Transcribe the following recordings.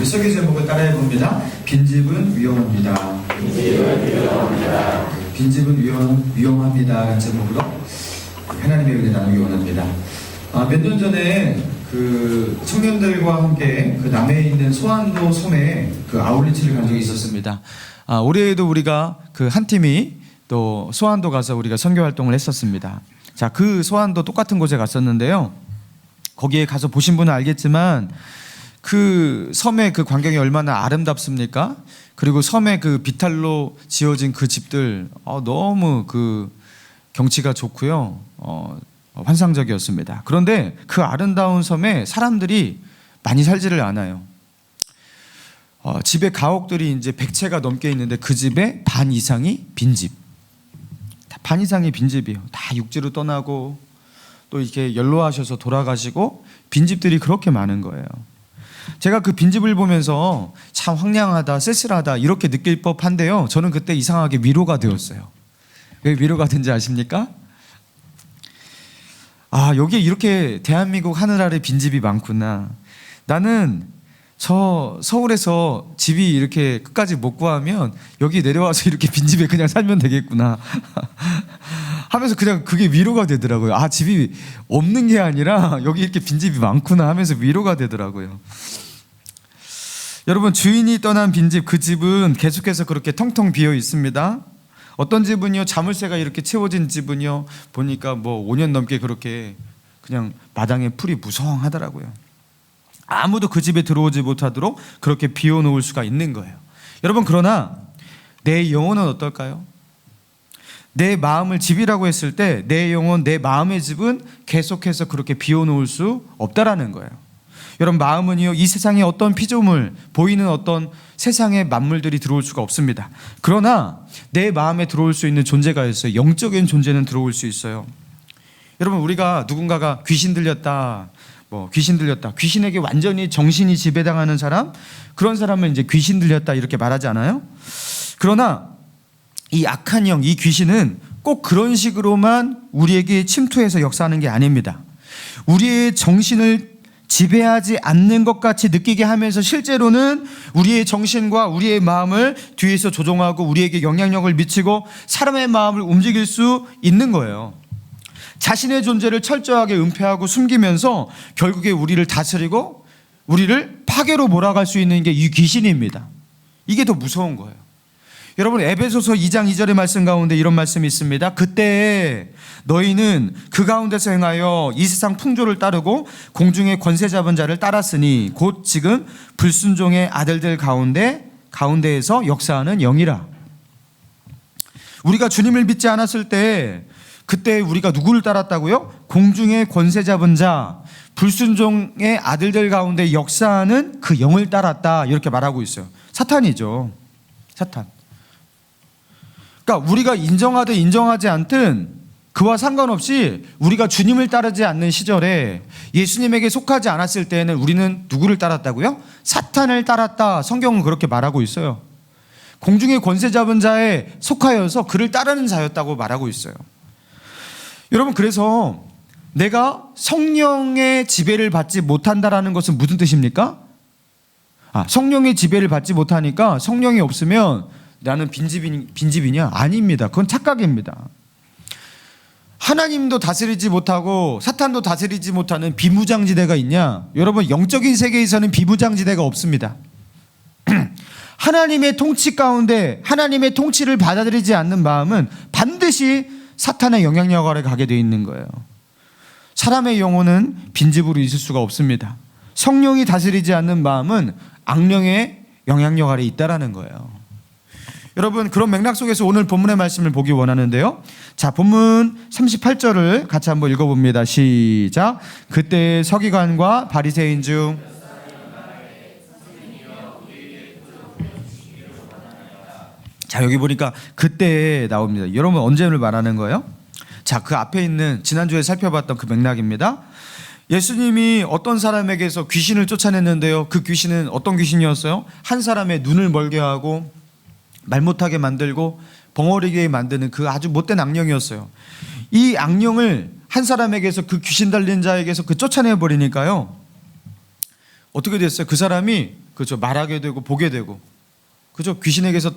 우리 설교 제목을 따라해 봅니다. 빈집은 위험합니다. 빈집은 위험, 위험합니다. 제목으로 하나님의 은혜 나누기 원합니다. 아, 몇 년 전에 그 청년들과 함께 그 남해에 있는 소안도 섬에 그 아울리치를 간 적이 있었습니다. 아, 올해에도 우리가 그 한 팀이 또 소안도 가서 우리가 선교 활동을 했었습니다. 자, 그 소안도 똑같은 곳에 갔었는데요. 거기에 가서 보신 분은 알겠지만 그 섬의 그 광경이 얼마나 아름답습니까? 그리고 섬의 그 비탈로 지어진 그 집들 어, 너무 그 경치가 좋고요. 어, 환상적이었습니다. 그런데 그 아름다운 섬에 사람들이 많이 살지를 않아요. 어, 집에 가옥들이 이제 100채가 넘게 있는데 그 집의 반 이상이 빈집. 다반 이상이 빈집이에요. 다 육지로 떠나고 또 이렇게 연로하셔서 돌아가시고 빈집들이 그렇게 많은 거예요. 제가 그 빈집을 보면서 참 황량하다, 쓸쓸하다 이렇게 느낄 법한데요. 저는 그때 이상하게 위로가 되었어요. 왜 위로가 된지 아십니까? 아, 여기에 이렇게 대한민국 하늘 아래 빈집이 많구나. 나는 저 서울에서 집이 이렇게 끝까지 못 구하면 여기 내려와서 이렇게 빈집에 그냥 살면 되겠구나. 하면서 그냥 그게 위로가 되더라고요. 아, 집이 없는 게 아니라 여기 이렇게 빈집이 많구나 하면서 위로가 되더라고요. 여러분, 주인이 떠난 빈집, 그 집은 계속해서 그렇게 텅텅 비어 있습니다. 어떤 집은요, 자물쇠가 이렇게 채워진 집은요, 보니까 뭐 5년 넘게 그렇게 그냥 마당에 풀이 무성하더라고요. 아무도 그 집에 들어오지 못하도록 그렇게 비워놓을 수가 있는 거예요. 여러분, 그러나 내 영혼은 어떨까요? 내 마음을 집이라고 했을 때 내 영혼, 내 마음의 집은 계속해서 그렇게 비워놓을 수 없다라는 거예요. 여러분 마음은요 이 세상에 어떤 피조물 보이는 어떤 세상의 만물들이 들어올 수가 없습니다. 그러나 내 마음에 들어올 수 있는 존재가 있어요. 영적인 존재는 들어올 수 있어요. 여러분 우리가 누군가가 귀신 들렸다, 뭐 귀신 들렸다, 귀신에게 완전히 정신이 지배당하는 사람 그런 사람은 이제 귀신 들렸다 이렇게 말하지 않아요? 그러나 이 악한 영, 이 귀신은 꼭 그런 식으로만 우리에게 침투해서 역사하는 게 아닙니다. 우리의 정신을 지배하지 않는 것 같이 느끼게 하면서 실제로는 우리의 정신과 우리의 마음을 뒤에서 조종하고 우리에게 영향력을 미치고 사람의 마음을 움직일 수 있는 거예요. 자신의 존재를 철저하게 은폐하고 숨기면서 결국에 우리를 다스리고 우리를 파괴로 몰아갈 수 있는 게 이 귀신입니다. 이게 더 무서운 거예요. 여러분 에베소서 2장 2절의 말씀 가운데 이런 말씀이 있습니다. 그때 너희는 그 가운데서 행하여 이 세상 풍조를 따르고 공중의 권세 잡은 자를 따랐으니 곧 지금 불순종의 아들들 가운데 가운데에서 역사하는 영이라. 우리가 주님을 믿지 않았을 때 그때 우리가 누구를 따랐다고요? 공중의 권세 잡은 자, 불순종의 아들들 가운데 역사하는 그 영을 따랐다 이렇게 말하고 있어요. 사탄이죠. 사탄. 그러니까 우리가 인정하든 인정하지 않든 그와 상관없이 우리가 주님을 따르지 않는 시절에 예수님에게 속하지 않았을 때에는 우리는 누구를 따랐다고요? 사탄을 따랐다. 성경은 그렇게 말하고 있어요. 공중의 권세 잡은 자에 속하여서 그를 따르는 자였다고 말하고 있어요. 여러분 그래서 내가 성령의 지배를 받지 못한다라는 것은 무슨 뜻입니까? 아, 성령의 지배를 받지 못하니까 성령이 없으면 나는 빈집이, 빈집이냐? 아닙니다. 그건 착각입니다. 하나님도 다스리지 못하고 사탄도 다스리지 못하는 비무장지대가 있냐? 여러분, 영적인 세계에서는 비무장지대가 없습니다. 하나님의 통치 가운데 하나님의 통치를 받아들이지 않는 마음은 반드시 사탄의 영향력 아래 가게 되어 있는 거예요. 사람의 영혼은 빈집으로 있을 수가 없습니다. 성령이 다스리지 않는 마음은 악령의 영향력 아래 있다라는 거예요. 여러분 그런 맥락 속에서 오늘 본문의 말씀을 보기 원하는데요. 자, 본문 38절을 같이 한번 읽어 봅니다. 시작. 그때 서기관과 바리새인 중 자, 여기 보니까 그때 나옵니다. 여러분 언제를 말하는 거예요? 자, 그 앞에 있는 지난주에 살펴봤던 그 맥락입니다. 예수님이 어떤 사람에게서 귀신을 쫓아냈는데요. 그 귀신은 어떤 귀신이었어요? 한 사람의 눈을 멀게 하고 말 못하게 만들고 벙어리게 만드는 그 아주 못된 악령이었어요. 이 악령을 한 사람에게서 그 귀신 달린 자에게서 그 쫓아내 버리니까요. 어떻게 됐어요? 그 사람이 그죠 말하게 되고 보게 되고 그죠 귀신에게서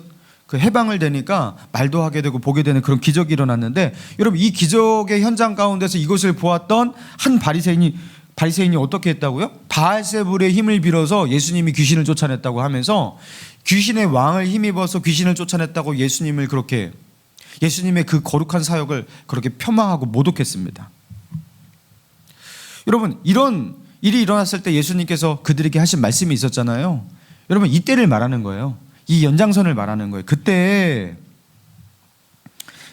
그 해방을 되니까 말도 하게 되고 보게 되는 그런 기적이 일어났는데 여러분 이 기적의 현장 가운데서 이것을 보았던 한 바리새인이 바리새인이 어떻게 했다고요? 바알세불의 힘을 빌어서 예수님이 귀신을 쫓아냈다고 하면서 귀신의 왕을 힘입어서 귀신을 쫓아냈다고 예수님을 그렇게 예수님의 그 거룩한 사역을 그렇게 폄하하고 모독했습니다. 여러분 이런 일이 일어났을 때 예수님께서 그들에게 하신 말씀이 있었잖아요. 여러분 이때를 말하는 거예요. 이 연장선을 말하는 거예요. 그때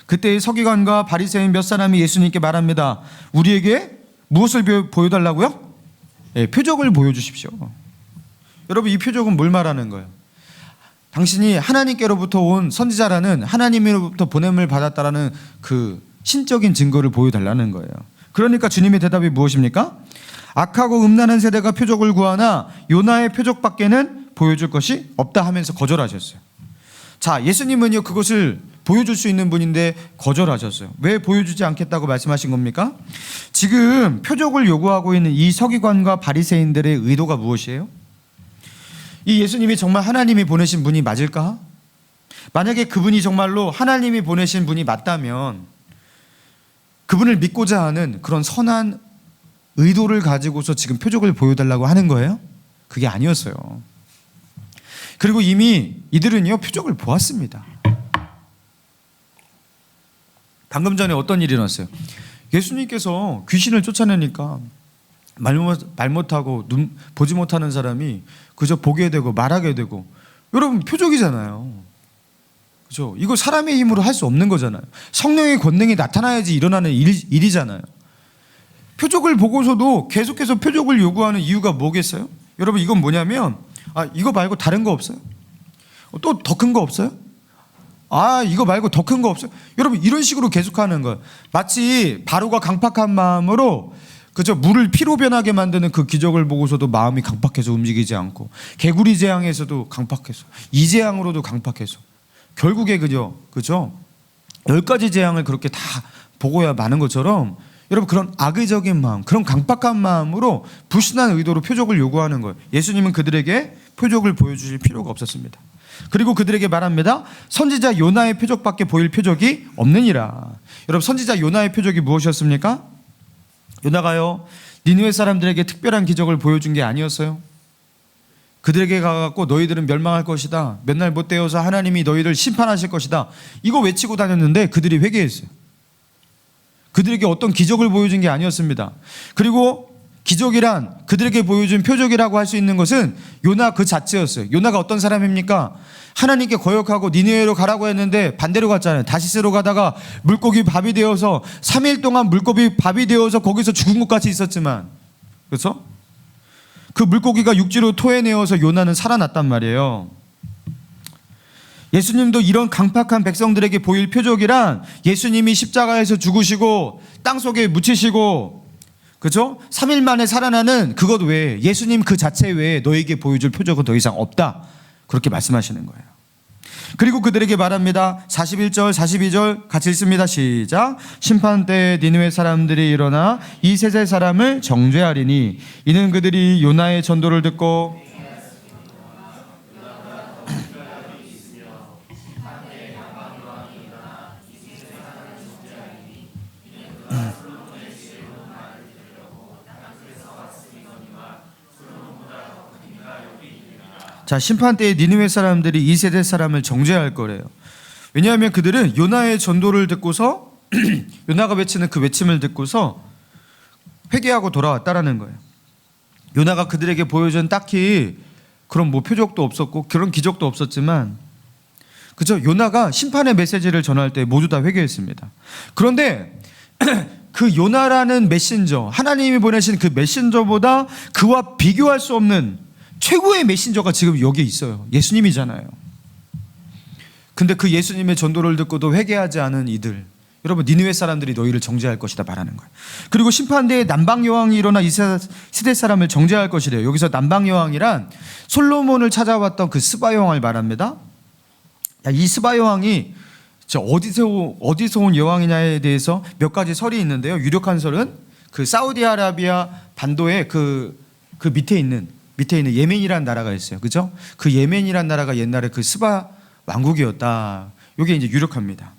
그때 서기관과 바리새인 몇 사람이 예수님께 말합니다. 우리에게 무엇을 보- 보여달라고요? 예, 표적을 보여주십시오. 여러분 이 표적은 뭘 말하는 거예요? 당신이 하나님께로부터 온 선지자라는 하나님으로부터 보냄을 받았다라는 그 신적인 증거를 보여달라는 거예요. 그러니까 주님의 대답이 무엇입니까? 악하고 음란한 세대가 표적을 구하나 요나의 표적밖에는 보여줄 것이 없다 하면서 거절하셨어요. 자, 예수님은요 그것을 보여줄 수 있는 분인데 거절하셨어요. 왜 보여주지 않겠다고 말씀하신 겁니까? 지금 표적을 요구하고 있는 이 서기관과 바리새인들의 의도가 무엇이에요? 이 예수님이 정말 하나님이 보내신 분이 맞을까? 만약에 그분이 정말로 하나님이 보내신 분이 맞다면 그분을 믿고자 하는 그런 선한 의도를 가지고서 지금 표적을 보여달라고 하는 거예요? 그게 아니었어요. 그리고 이미 이들은요 표적을 보았습니다. 방금 전에 어떤 일이 일어났어요? 예수님께서 귀신을 쫓아내니까 말, 못, 말 못하고 눈 보지 못하는 사람이 그저 보게 되고 말하게 되고 여러분 표적이잖아요. 그죠? 이거 사람의 힘으로 할 수 없는 거잖아요. 성령의 권능이 나타나야지 일어나는 일, 일이잖아요. 표적을 보고서도 계속해서 표적을 요구하는 이유가 뭐겠어요? 여러분 이건 뭐냐면 아 이거 말고 다른 거 없어요? 또 더 큰 거 없어요? 아 이거 말고 더 큰 거 없어요? 여러분 이런 식으로 계속하는 거예요. 마치 바로가 강팍한 마음으로 그저 물을 피로 변하게 만드는 그 기적을 보고서도 마음이 강팍해서 움직이지 않고 개구리 재앙에서도 강팍해서 이 재앙으로도 강팍해서 결국에 그죠 그죠? 열 가지 재앙을 그렇게 다 보고야 마는 것처럼 여러분 그런 악의적인 마음 그런 강팍한 마음으로 불순한 의도로 표적을 요구하는 거예요 예수님은 그들에게 표적을 보여주실 필요가 없었습니다. 그리고 그들에게 말합니다. 선지자 요나의 표적밖에 보일 표적이 없느니라. 여러분 선지자 요나의 표적이 무엇이었습니까? 요나가요 니느웨 사람들에게 특별한 기적을 보여준 게 아니었어요. 그들에게 가갖고 너희들은 멸망할 것이다. 몇날못 되어서 하나님이 너희를 심판하실 것이다. 이거 외치고 다녔는데 그들이 회개했어요. 그들에게 어떤 기적을 보여준 게 아니었습니다. 그리고 기적이란 그들에게 보여준 표적이라고 할 수 있는 것은 요나 그 자체였어요. 요나가 어떤 사람입니까? 하나님께 거역하고 니느웨로 가라고 했는데 반대로 갔잖아요. 다시스로 가다가 물고기 밥이 되어서 3일 동안 물고기 밥이 되어서 거기서 죽은 것 같이 있었지만 그렇죠? 그 물고기가 육지로 토해내어서 요나는 살아났단 말이에요. 예수님도 이런 강팍한 백성들에게 보일 표적이란 예수님이 십자가에서 죽으시고 땅 속에 묻히시고 그죠? 3일 만에 살아나는 그것 외에 예수님 그 자체 외에 너에게 보여줄 표적은 더 이상 없다. 그렇게 말씀하시는 거예요. 그리고 그들에게 말합니다. 41절, 42절 같이 읽습니다. 시작. 심판 때 니느웨 사람들이 일어나 이 세대 사람을 정죄하리니 이는 그들이 요나의 전도를 듣고 자 심판 때에 니느웨 사람들이 이 세대 사람을 정죄할 거래요. 왜냐하면 그들은 요나의 전도를 듣고서 요나가 외치는 그 외침을 듣고서 회개하고 돌아왔다라는 거예요. 요나가 그들에게 보여준 딱히 그런 뭐 표적도 없었고 그런 기적도 없었지만 그죠? 요나가 심판의 메시지를 전할 때 모두 다 회개했습니다. 그런데 그 요나라는 메신저, 하나님이 보내신 그 메신저보다 그와 비교할 수 없는 최고의 메신저가 지금 여기 있어요. 예수님이잖아요. 근데 그 예수님의 전도를 듣고도 회개하지 않은 이들, 여러분 니느웨 사람들이 너희를 정죄할 것이다 말하는 거예요. 그리고 심판대에 남방 여왕이 일어나 이 시대 사람을 정죄할 것이래요. 여기서 남방 여왕이란 솔로몬을 찾아왔던 그 스바 여왕을 말합니다. 이 스바 여왕이 저 어디서 어디서 온 여왕이냐에 대해서 몇 가지 설이 있는데요. 유력한 설은 그 사우디아라비아 반도의 그, 그 밑에 있는 밑에 있는 예멘이라는 나라가 있어요. 그죠? 그 예멘이라는 나라가 옛날에 그 스바 왕국이었다. 이게 이제 유력합니다.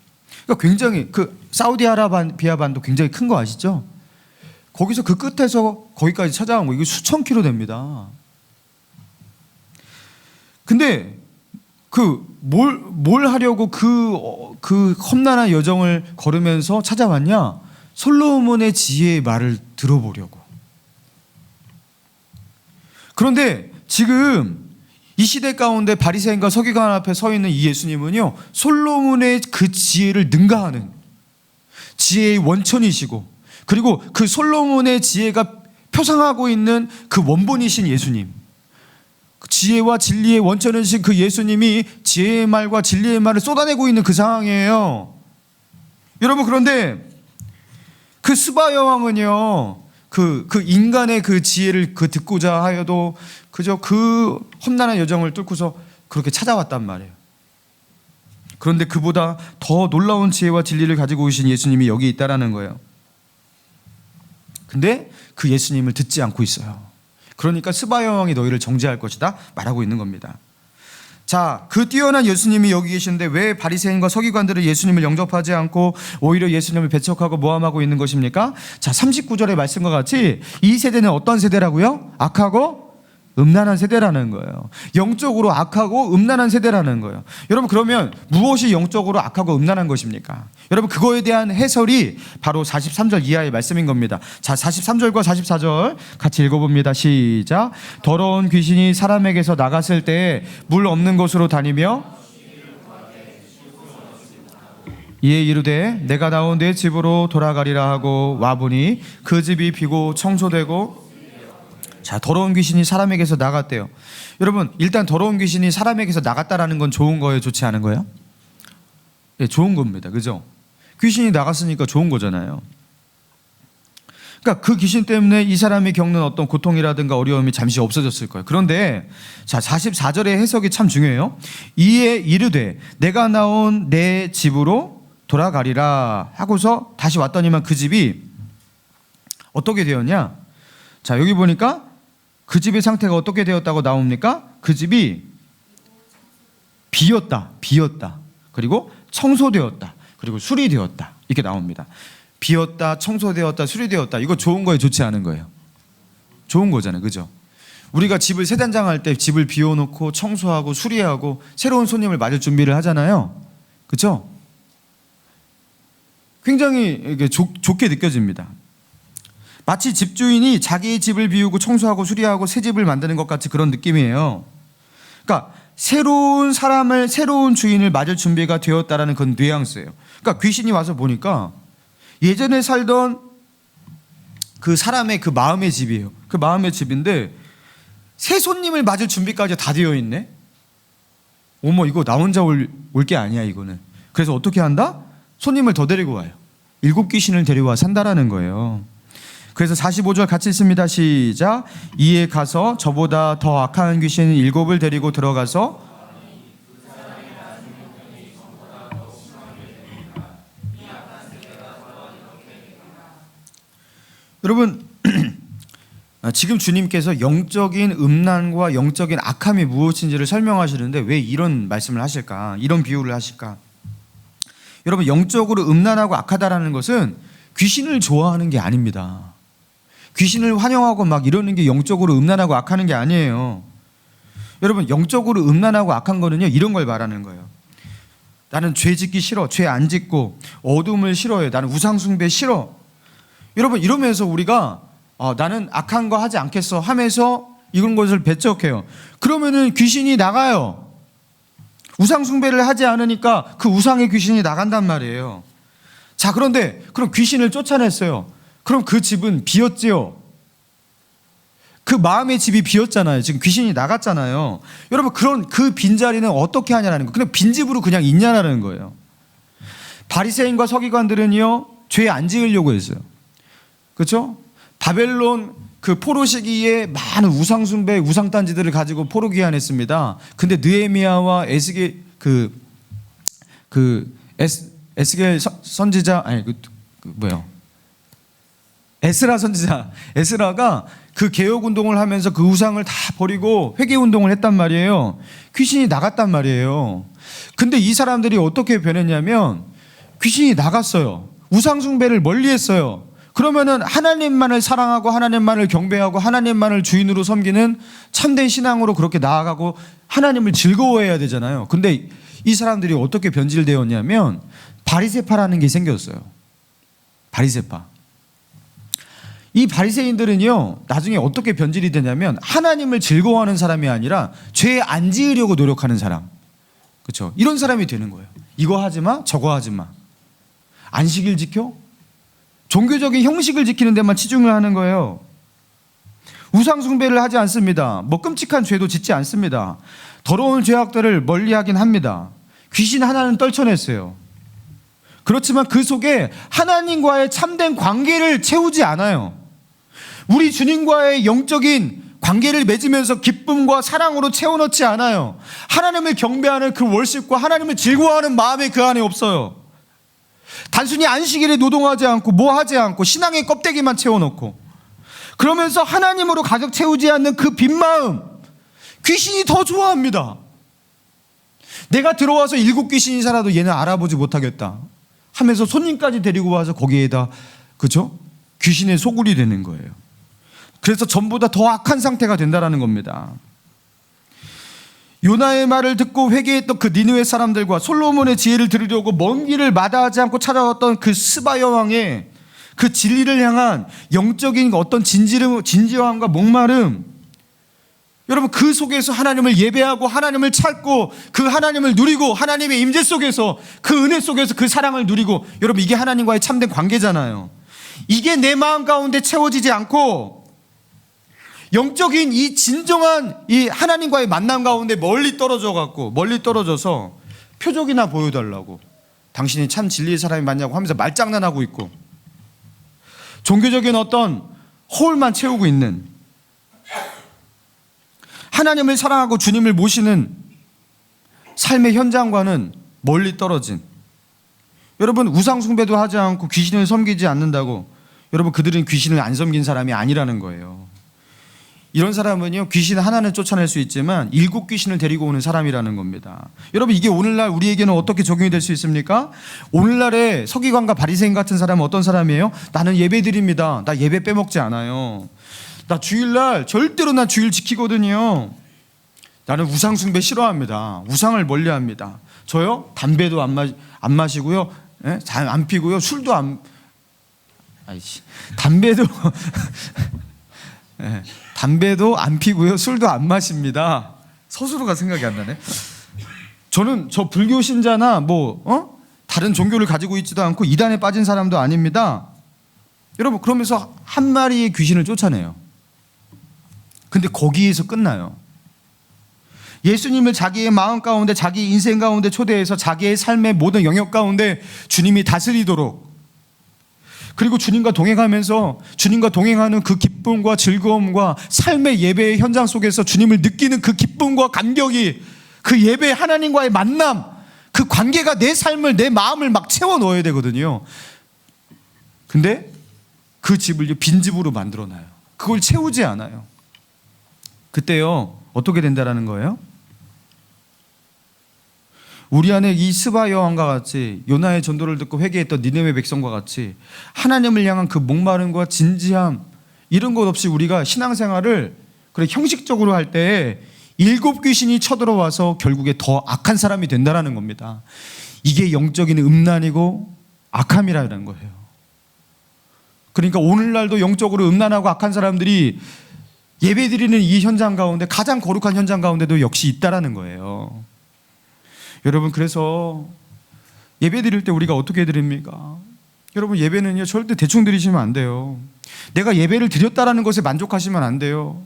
그러니까 굉장히 그 사우디아라비아 반도 굉장히 큰 거 아시죠? 거기서 그 끝에서 거기까지 찾아간 거 이거 수천 킬로 됩니다. 근데 그 뭘 뭘 하려고 그그 험난한 여정을 걸으면서 찾아왔냐? 솔로몬의 지혜의 말을 들어보려고. 그런데 지금 이 시대 가운데 바리새인과 서기관 앞에 서 있는 이 예수님은요 솔로몬의 그 지혜를 능가하는 지혜의 원천이시고 그리고 그 솔로몬의 지혜가 표상하고 있는 그 원본이신 예수님 그 지혜와 진리의 원천이신 그 예수님이 지혜의 말과 진리의 말을 쏟아내고 있는 그 상황이에요. 여러분 그런데 그 스바 여왕은요 그, 그 인간의 그 지혜를 그 듣고자 하여도 그저 그 험난한 여정을 뚫고서 그렇게 찾아왔단 말이에요. 그런데 그보다 더 놀라운 지혜와 진리를 가지고 오신 예수님이 여기 있다라는 거예요. 근데 그 예수님을 듣지 않고 있어요. 그러니까 스바 여 왕이 너희를 정죄할 것이다 말하고 있는 겁니다. 자, 그 뛰어난 예수님이 여기 계시는데 왜 바리새인과 서기관들은 예수님을 영접하지 않고 오히려 예수님을 배척하고 모함하고 있는 것입니까? 자, 39절의 말씀과 같이 이 세대는 어떤 세대라고요? 악하고 음란한 세대라는 거예요. 영적으로 악하고 음란한 세대라는 거예요. 여러분 그러면 무엇이 영적으로 악하고 음란한 것입니까? 여러분 그거에 대한 해설이 바로 43절 이하의 말씀인 겁니다. 자, 43절과 44절 같이 읽어 봅니다. 시작. 더러운 귀신이 사람에게서 나갔을 때 물 없는 곳으로 다니며 이에 이르되 내가 나온 내 집으로 돌아가리라 하고 와보니 그 집이 비고 청소되고 자 더러운 귀신이 사람에게서 나갔대요. 여러분 일단 더러운 귀신이 사람에게서 나갔다라는 건 좋은 거예요, 좋지 않은 거예요? 예, 좋은 겁니다, 그죠? 귀신이 나갔으니까 좋은 거잖아요. 그러니까 그 귀신 때문에 이 사람이 겪는 어떤 고통이라든가 어려움이 잠시 없어졌을 거예요. 그런데 자 44절의 해석이 참 중요해요. 이에 이르되 내가 나온 내 집으로 돌아가리라 하고서 다시 왔더니만 그 집이 어떻게 되었냐? 자 여기 보니까 그 집의 상태가 어떻게 되었다고 나옵니까? 그 집이 비었다, 비었다. 그리고 청소되었다. 그리고 수리되었다. 이렇게 나옵니다. 비었다, 청소되었다, 수리되었다. 이거 좋은 거예요, 좋지 않은 거예요? 좋은 거잖아요, 그죠? 우리가 집을 세단장할 때 집을 비워놓고 청소하고 수리하고 새로운 손님을 맞을 준비를 하잖아요, 그죠? 굉장히 좋, 좋게 느껴집니다. 마치 집주인이 자기의 집을 비우고 청소하고 수리하고 새 집을 만드는 것 같이 그런 느낌이에요. 그러니까 새로운 사람을 새로운 주인을 맞을 준비가 되었다라는 그런 뉘앙스예요. 그러니까 귀신이 와서 보니까 예전에 살던 그 사람의 그 마음의 집이에요. 그 마음의 집인데 새 손님을 맞을 준비까지 다 되어 있네. 어머 이거 나 혼자 올 게 아니야 이거는. 그래서 어떻게 한다? 손님을 더 데리고 와요. 일곱 귀신을 데려와 산다라는 거예요. 그래서 45절 같이 있습니다. 시작. 이에 가서 저보다 더 악한 귀신 일곱을 데리고 들어가서 여러분 아, 지금 주님께서 영적인 음란과 영적인 악함이 무엇인지를 설명하시는데 왜 이런 말씀을 하실까? 이런 비유를 하실까? 여러분 영적으로 음란하고 악하다라는 것은 귀신을 좋아하는 게 아닙니다. 귀신을 환영하고 막 이러는 게 영적으로 음란하고 악하는 게 아니에요. 여러분 영적으로 음란하고 악한 거는요 이런 걸 말하는 거예요. 나는 죄 짓기 싫어, 죄 안 짓고 어둠을 싫어해, 나는 우상 숭배 싫어. 여러분 이러면서 우리가 어, 나는 악한 거 하지 않겠어 하면서 이런 것을 배척해요. 그러면은 귀신이 나가요. 우상 숭배를 하지 않으니까 그 우상의 귀신이 나간단 말이에요. 자 그런데 그럼 귀신을 쫓아냈어요. 그럼 그 집은 비었지요. 그 마음의 집이 비었잖아요. 지금 귀신이 나갔잖아요. 여러분 그런 그 빈자리는 어떻게 하냐라는 거. 그냥 빈집으로 그냥 있냐라는 거예요. 바리새인과 서기관들은요. 죄 안 지으려고 했어요. 그렇죠? 바벨론 그 포로 시기에 많은 우상 숭배, 우상 단지들을 가지고 포로 귀환했습니다. 근데 느헤미야와 에스게 그그 그 에스 에스겔 선- 선지자 아니 그, 그 뭐야? 에스라 선지자, 에스라가 그 개혁 운동을 하면서 그 우상을 다 버리고 회개 운동을 했단 말이에요. 귀신이 나갔단 말이에요. 근데 이 사람들이 어떻게 변했냐면 귀신이 나갔어요. 우상 숭배를 멀리했어요. 그러면은 하나님만을 사랑하고 하나님만을 경배하고 하나님만을 주인으로 섬기는 참된 신앙으로 그렇게 나아가고 하나님을 즐거워해야 되잖아요. 근데 이 사람들이 어떻게 변질되었냐면 바리세파라는 게 생겼어요. 바리세파. 이 바리새인들은요 나중에 어떻게 변질이 되냐면 하나님을 즐거워하는 사람이 아니라 죄에 안 지으려고 노력하는 사람. 그렇죠 이런 사람이 되는 거예요. 이거 하지 마 저거 하지 마. 안식일 지켜? 종교적인 형식을 지키는 데만 치중을 하는 거예요. 우상 숭배를 하지 않습니다. 뭐 끔찍한 죄도 짓지 않습니다. 더러운 죄악들을 멀리하긴 합니다. 귀신 하나는 떨쳐냈어요. 그렇지만 그 속에 하나님과의 참된 관계를 채우지 않아요. 우리 주님과의 영적인 관계를 맺으면서 기쁨과 사랑으로 채워넣지 않아요. 하나님을 경배하는 그 월십과 하나님을 즐거워하는 마음이 그 안에 없어요. 단순히 안식일에 노동하지 않고 뭐 하지 않고 신앙의 껍데기만 채워넣고 그러면서 하나님으로 가득 채우지 않는 그 빈 마음 귀신이 더 좋아합니다. 내가 들어와서 일곱 귀신이 살아도 얘는 알아보지 못하겠다. 하면서 손님까지 데리고 와서 거기에다 그죠? 귀신의 소굴이 되는 거예요. 그래서 전보다 더 악한 상태가 된다라는 겁니다. 요나의 말을 듣고 회개했던 그 니느웨 사람들과 솔로몬의 지혜를 들으려고 먼 길을 마다하지 않고 찾아왔던 그 스바 여왕의 그 진리를 향한 영적인 어떤 진지름, 진지함과 목마름 여러분 그 속에서 하나님을 예배하고 하나님을 찾고 그 하나님을 누리고 하나님의 임재 속에서 그 은혜 속에서 그 사랑을 누리고 여러분 이게 하나님과의 참된 관계잖아요. 이게 내 마음 가운데 채워지지 않고 영적인 이 진정한 이 하나님과의 만남 가운데 멀리 떨어져 갖고 멀리 떨어져서 표적이나 보여달라고 당신이 참 진리의 사람이 맞냐고 하면서 말장난하고 있고 종교적인 어떤 홀만 채우고 있는 하나님을 사랑하고 주님을 모시는 삶의 현장과는 멀리 떨어진 여러분 우상숭배도 하지 않고 귀신을 섬기지 않는다고 여러분 그들은 귀신을 안 섬긴 사람이 아니라는 거예요. 이런 사람은요 귀신 하나는 쫓아낼 수 있지만 일곱 귀신을 데리고 오는 사람이라는 겁니다. 여러분 이게 오늘날 우리에게는 어떻게 적용이 될 수 있습니까? 오늘날의 서기관과 바리새인 같은 사람은 어떤 사람이에요? 나는 예배 드립니다. 나 예배 빼먹지 않아요. 나 주일날 절대로 나 주일 지키거든요. 나는 우상 숭배 싫어합니다. 우상을 멀리합니다. 저요 담배도 안, 마, 안 마시고요, 예? 잘안 피고요, 술도 안 아이씨 담배도 예, 담배도 안 피고요, 술도 안 마십니다. 서술어가 생각이 안 나네. 저는 저 불교 신자나 뭐 어? 다른 종교를 가지고 있지도 않고 이단에 빠진 사람도 아닙니다. 여러분 그러면서 한 마리의 귀신을 쫓아내요. 근데 거기에서 끝나요. 예수님을 자기의 마음 가운데 자기 인생 가운데 초대해서 자기의 삶의 모든 영역 가운데 주님이 다스리도록 그리고 주님과 동행하면서 주님과 동행하는 그 기쁨과 즐거움과 삶의 예배의 현장 속에서 주님을 느끼는 그 기쁨과 감격이 그 예배 하나님과의 만남 그 관계가 내 삶을 내 마음을 막 채워 넣어야 되거든요. 근데 그 집을 빈집으로 만들어 놔요. 그걸 채우지 않아요. 그때요 어떻게 된다라는 거예요? 우리 안에 이 스바 여왕과 같이 요나의 전도를 듣고 회개했던 니네웨 백성과 같이 하나님을 향한 그 목마름과 진지함 이런 것 없이 우리가 신앙생활을 그래 형식적으로 할때 일곱 귀신이 쳐들어와서 결국에 더 악한 사람이 된다라는 겁니다. 이게 영적인 음란이고 악함이라는 거예요. 그러니까 오늘날도 영적으로 음란하고 악한 사람들이 예배 드리는 이 현장 가운데 가장 거룩한 현장 가운데도 역시 있다라는 거예요. 여러분 그래서 예배 드릴 때 우리가 어떻게 드립니까? 여러분 예배는요 절대 대충 드리시면 안 돼요. 내가 예배를 드렸다라는 것에 만족하시면 안 돼요.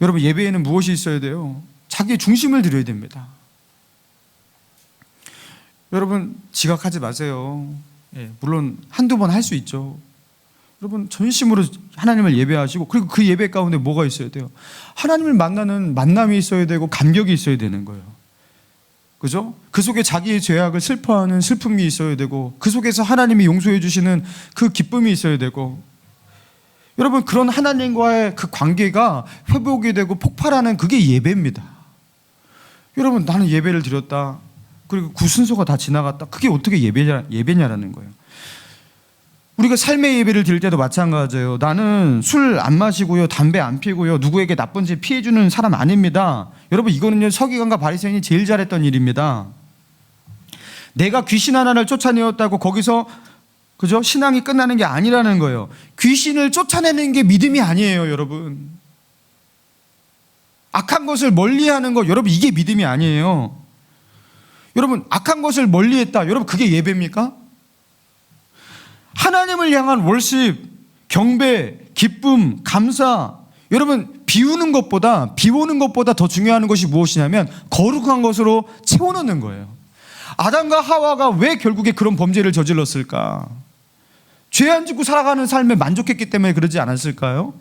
여러분 예배에는 무엇이 있어야 돼요? 자기의 중심을 드려야 됩니다. 여러분 지각하지 마세요. 예, 물론 한두 번 할 수 있죠. 여러분 전심으로 하나님을 예배하시고 그리고 그 예배 가운데 뭐가 있어야 돼요? 하나님을 만나는 만남이 있어야 되고 감격이 있어야 되는 거예요. 그죠? 그 속에 자기의 죄악을 슬퍼하는 슬픔이 있어야 되고 그 속에서 하나님이 용서해 주시는 그 기쁨이 있어야 되고 여러분 그런 하나님과의 그 관계가 회복이 되고 폭발하는 그게 예배입니다. 여러분 나는 예배를 드렸다. 그리고 그 순서가 다 지나갔다. 그게 어떻게 예배냐, 예배냐라는 거예요. 우리가 삶의 예배를 드릴 때도 마찬가지예요. 나는 술 안 마시고요, 담배 안 피고요, 누구에게 나쁜 짓 피해주는 사람 아닙니다. 여러분 이거는요 서기관과 바리새인이 제일 잘했던 일입니다. 내가 귀신 하나를 쫓아내었다고 거기서 그죠 신앙이 끝나는 게 아니라는 거예요. 귀신을 쫓아내는 게 믿음이 아니에요, 여러분. 악한 것을 멀리하는 거, 여러분 이게 믿음이 아니에요. 여러분 악한 것을 멀리했다, 여러분 그게 예배입니까? 하나님을 향한 월십, 경배, 기쁨, 감사. 여러분 비우는 것보다 비우는 것보다 더 중요한 것이 무엇이냐면 거룩한 것으로 채워넣는 거예요. 아담과 하와가 왜 결국에 그런 범죄를 저질렀을까? 죄 안 짓고 살아가는 삶에 만족했기 때문에 그러지 않았을까요?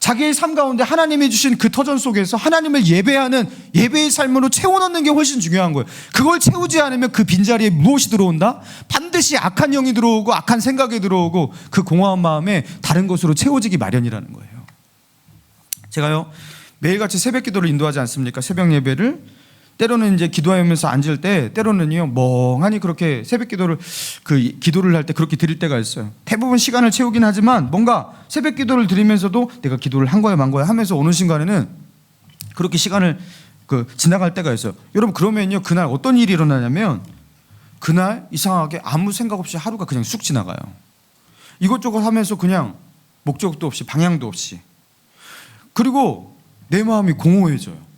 자기의 삶 가운데 하나님이 주신 그 터전 속에서 하나님을 예배하는 예배의 삶으로 채워넣는 게 훨씬 중요한 거예요. 그걸 채우지 않으면 그 빈자리에 무엇이 들어온다? 반드시 악한 영이 들어오고 악한 생각이 들어오고 그 공허한 마음에 다른 것으로 채워지기 마련이라는 거예요. 제가요 매일같이 새벽 기도를 인도하지 않습니까? 새벽 예배를 때로는 이제 기도하면서 앉을 때 때로는요 멍하니 그렇게 새벽 기도를 그 기도를 할 때 그렇게 드릴 때가 있어요. 대부분 시간을 채우긴 하지만 뭔가 새벽 기도를 드리면서도 내가 기도를 한 거야 만 거야 하면서 어느 순간에는 그렇게 시간을 그 지나갈 때가 있어요. 여러분 그러면요 그날 어떤 일이 일어나냐면 그날 이상하게 아무 생각 없이 하루가 그냥 쑥 지나가요. 이것저것 하면서 그냥 목적도 없이 방향도 없이 그리고 내 마음이 공허해져요.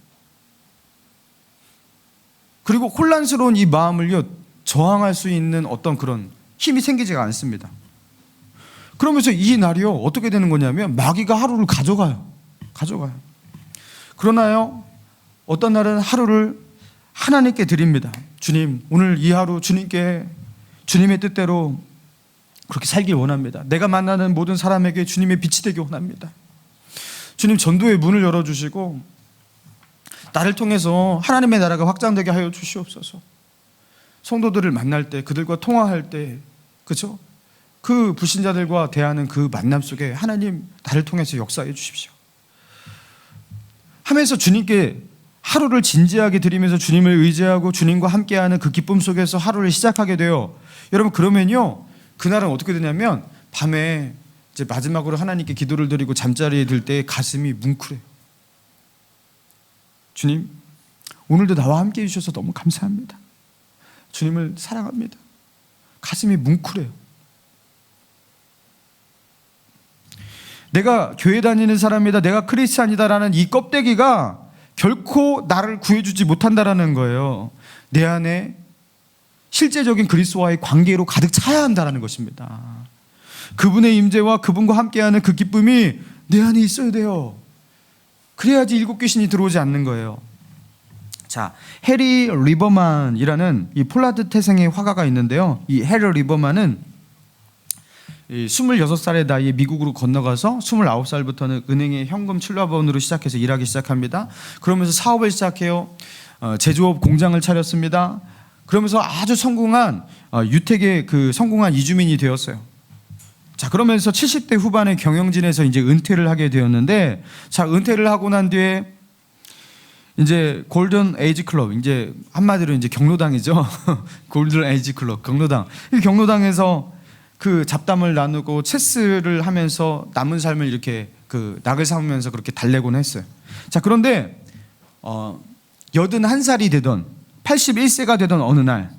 그리고 혼란스러운 이 마음을요 저항할 수 있는 어떤 그런 힘이 생기지가 않습니다. 그러면서 이 날이요 어떻게 되는 거냐면 마귀가 하루를 가져가요. 가져가요. 그러나요 어떤 날은 하루를 하나님께 드립니다. 주님 오늘 이 하루 주님께 주님의 뜻대로 그렇게 살길 원합니다. 내가 만나는 모든 사람에게 주님의 빛이 되길 원합니다. 주님 전도의 문을 열어주시고 나를 통해서 하나님의 나라가 확장되게 하여 주시옵소서. 성도들을 만날 때 그들과 통화할 때 그죠? 그 불신자들과 대하는 그 만남 속에 하나님 나를 통해서 역사해 주십시오. 하면서 주님께 하루를 진지하게 드리면서 주님을 의지하고 주님과 함께하는 그 기쁨 속에서 하루를 시작하게 돼요. 여러분 그러면요 그날은 어떻게 되냐면 밤에 이제 마지막으로 하나님께 기도를 드리고 잠자리에 들 때 가슴이 뭉클해요. 주님, 오늘도 나와 함께 해주셔서 너무 감사합니다. 주님을 사랑합니다. 가슴이 뭉클해요. 내가 교회 다니는 사람이다, 내가 크리스찬이다라는 이 껍데기가 결코 나를 구해주지 못한다라는 거예요. 내 안에 실제적인 그리스도와의 관계로 가득 차야 한다라는 것입니다. 그분의 임재와 그분과 함께하는 그 기쁨이 내 안에 있어야 돼요. 그래야지 일곱 귀신이 들어오지 않는 거예요. 자, 해리 리버만이라는 이 폴라드 태생의 화가가 있는데요. 이 해리 리버만은 이 26살의 나이에 미국으로 건너가서 29살부터는 은행의 현금 출납원으로 시작해서 일하기 시작합니다. 그러면서 사업을 시작해요. 어, 제조업 공장을 차렸습니다. 그러면서 아주 성공한 어, 유택의 그 성공한 이주민이 되었어요. 자 그러면서 70대 후반의 경영진에서 이제 은퇴를 하게 되었는데 자 은퇴를 하고 난 뒤에 이제 골든 에이지 클럽 이제 한마디로 이제 경로당이죠. 골든 에이지 클럽 경로당. 이 경로당에서 그 잡담을 나누고 체스를 하면서 남은 삶을 이렇게 그 낙을 삼으면서 그렇게 달래곤 했어요. 자 그런데 어 여든 한 살이 되던 81세가 되던 어느 날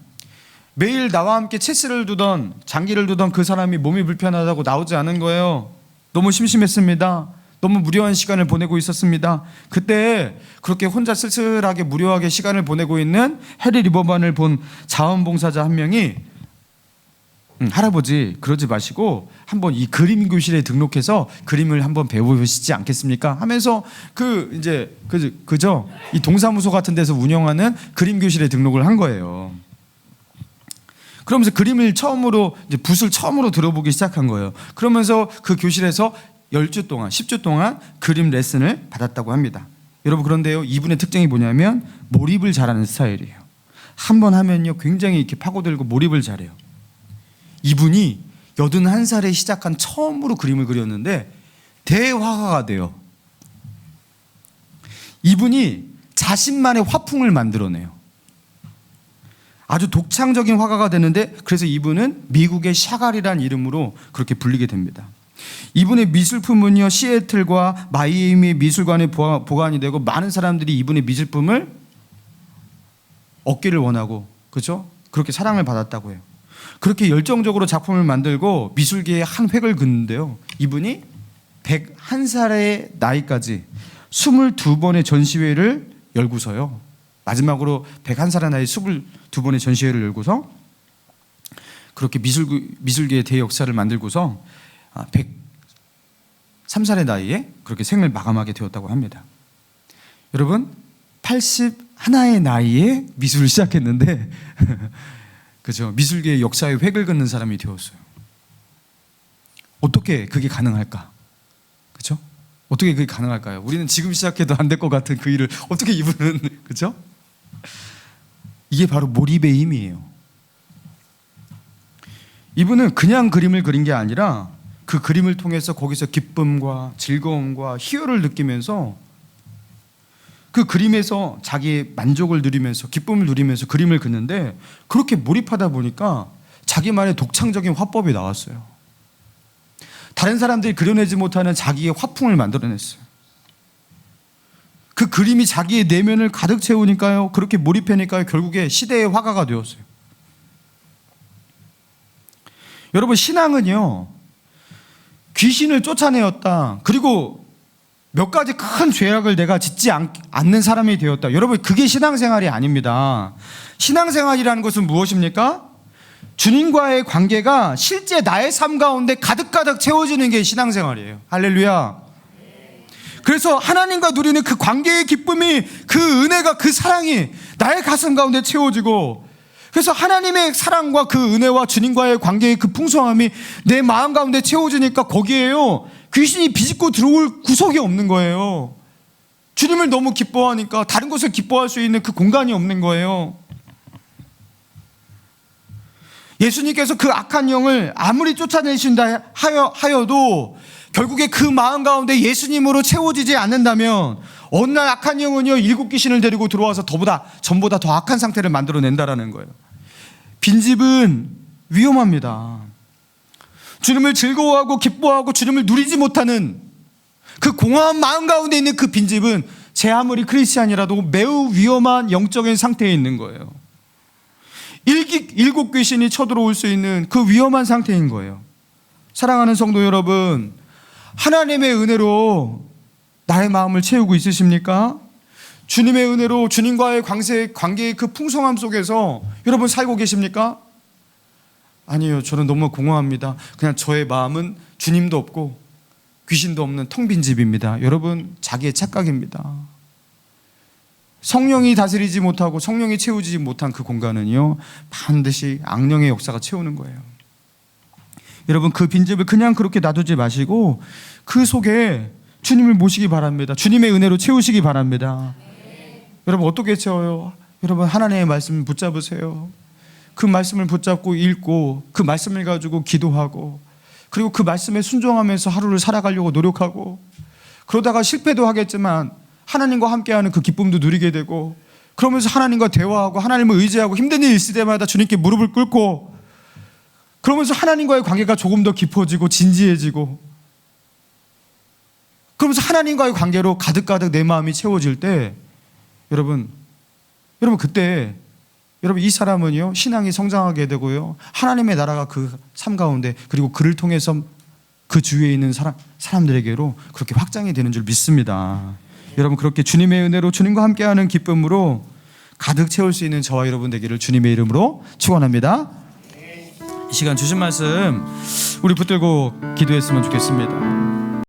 매일 나와 함께 체스를 두던 장기를 두던 그 사람이 몸이 불편하다고 나오지 않은 거예요. 너무 심심했습니다. 너무 무료한 시간을 보내고 있었습니다. 그때 그렇게 혼자 쓸쓸하게 무료하게 시간을 보내고 있는 해리 리버만을 본 자원봉사자 한 명이 음, 할아버지 그러지 마시고 한번 이 그림 교실에 등록해서 그림을 한번 배워보시지 않겠습니까? 하면서 그 이제 그 그죠 이 동사무소 같은 데서 운영하는 그림 교실에 등록을 한 거예요. 그러면서 그림을 처음으로 이제 붓을 처음으로 들어보기 시작한 거예요. 그러면서 그 교실에서 10주 동안, 10주 동안 그림 레슨을 받았다고 합니다. 여러분 그런데요. 이분의 특징이 뭐냐면 몰입을 잘하는 스타일이에요. 한 번 하면요 굉장히 이렇게 파고들고 몰입을 잘해요. 이분이 81살에 시작한 처음으로 그림을 그렸는데 대화가가 돼요. 이분이 자신만의 화풍을 만들어내요. 아주 독창적인 화가가 되는데 그래서 이분은 미국의 샤갈이란 이름으로 그렇게 불리게 됩니다. 이분의 미술품은요 시애틀과 마이애미 미술관에 보관- 보관이 되고 많은 사람들이 이분의 미술품을 얻기를 원하고 그렇죠? 그렇게 사랑을 받았다고 해요. 그렇게 열정적으로 작품을 만들고 미술계에 한 획을 긋는데요. 이분이 101살의 나이까지 22번의 전시회를 열고서요. 마지막으로 101살의 나이 22번의 전시회를 열고서 그렇게 미술 미술계의 대역사를 만들고서 103살의 나이에 그렇게 생을 마감하게 되었다고 합니다. 여러분 81의 나이에 미술을 시작했는데 그죠 미술계의 역사의 획을 긋는 사람이 되었어요. 어떻게 그게 가능할까? 그죠? 어떻게 그게 가능할까요? 우리는 지금 시작해도 안 될 것 같은 그 일을 어떻게 이분은 그죠? 이게 바로 몰입의 힘이에요. 이분은 그냥 그림을 그린 게 아니라 그 그림을 통해서 거기서 기쁨과 즐거움과 희열을 느끼면서 그 그림에서 자기의 만족을 누리면서 기쁨을 누리면서 그림을 그는데 그렇게 몰입하다 보니까 자기만의 독창적인 화법이 나왔어요. 다른 사람들이 그려내지 못하는 자기의 화풍을 만들어냈어요. 그 그림이 자기의 내면을 가득 채우니까요. 그렇게 몰입하니까요. 결국에 시대의 화가가 되었어요. 여러분 신앙은요. 귀신을 쫓아내었다. 그리고 몇 가지 큰 죄악을 내가 짓지 않, 않는 사람이 되었다. 여러분 그게 신앙생활이 아닙니다. 신앙생활이라는 것은 무엇입니까? 주님과의 관계가 실제 나의 삶 가운데 가득가득 채워지는 게 신앙생활이에요. 할렐루야. 그래서 하나님과 누리는 그 관계의 기쁨이 그 은혜가 그 사랑이 나의 가슴 가운데 채워지고 그래서 하나님의 사랑과 그 은혜와 주님과의 관계의 그 풍성함이 내 마음 가운데 채워지니까 거기에요 귀신이 비집고 들어올 구석이 없는 거예요. 주님을 너무 기뻐하니까 다른 것을 기뻐할 수 있는 그 공간이 없는 거예요. 예수님께서 그 악한 영을 아무리 쫓아내신다 하여, 하여도 결국에 그 마음 가운데 예수님으로 채워지지 않는다면 어느 날 악한 영은요 일곱 귀신을 데리고 들어와서 더보다 전보다 더 악한 상태를 만들어낸다라는 거예요. 빈집은 위험합니다. 주님을 즐거워하고 기뻐하고 주님을 누리지 못하는 그 공허한 마음 가운데 있는 그 빈집은 제 아무리 크리스찬이라도 매우 위험한 영적인 상태에 있는 거예요. 일기, 일곱 귀신이 쳐들어올 수 있는 그 위험한 상태인 거예요. 사랑하는 성도 여러분, 하나님의 은혜로 나의 마음을 채우고 있으십니까? 주님의 은혜로 주님과의 관계, 관계의 그 풍성함 속에서 여러분 살고 계십니까? 아니요, 저는 너무 공허합니다. 그냥 저의 마음은 주님도 없고 귀신도 없는 텅 빈 집입니다. 여러분, 자기의 착각입니다. 성령이 다스리지 못하고 성령이 채우지 못한 그 공간은요, 반드시 악령의 역사가 채우는 거예요. 여러분, 그 빈집을 그냥 그렇게 놔두지 마시고 그 속에 주님을 모시기 바랍니다. 주님의 은혜로 채우시기 바랍니다. 여러분, 어떻게 채워요? 여러분, 하나님의 말씀 붙잡으세요. 그 말씀을 붙잡고 읽고 그 말씀을 가지고 기도하고 그리고 그 말씀에 순종하면서 하루를 살아가려고 노력하고 그러다가 실패도 하겠지만 하나님과 함께하는 그 기쁨도 누리게 되고 그러면서 하나님과 대화하고 하나님을 의지하고 힘든 일 있을 때마다 주님께 무릎을 꿇고 그러면서 하나님과의 관계가 조금 더 깊어지고 진지해지고 그러면서 하나님과의 관계로 가득가득 내 마음이 채워질 때 여러분 여러분 그때 여러분 이 사람은요 신앙이 성장하게 되고요 하나님의 나라가 그 삶 가운데 그리고 그를 통해서 그 주위에 있는 사람 사람들에게로 그렇게 확장이 되는 줄 믿습니다. 여러분 그렇게 주님의 은혜로 주님과 함께하는 기쁨으로 가득 채울 수 있는 저와 여러분 되기를 주님의 이름으로 축원합니다. 이 시간 주신 말씀 우리 붙들고 기도했으면 좋겠습니다.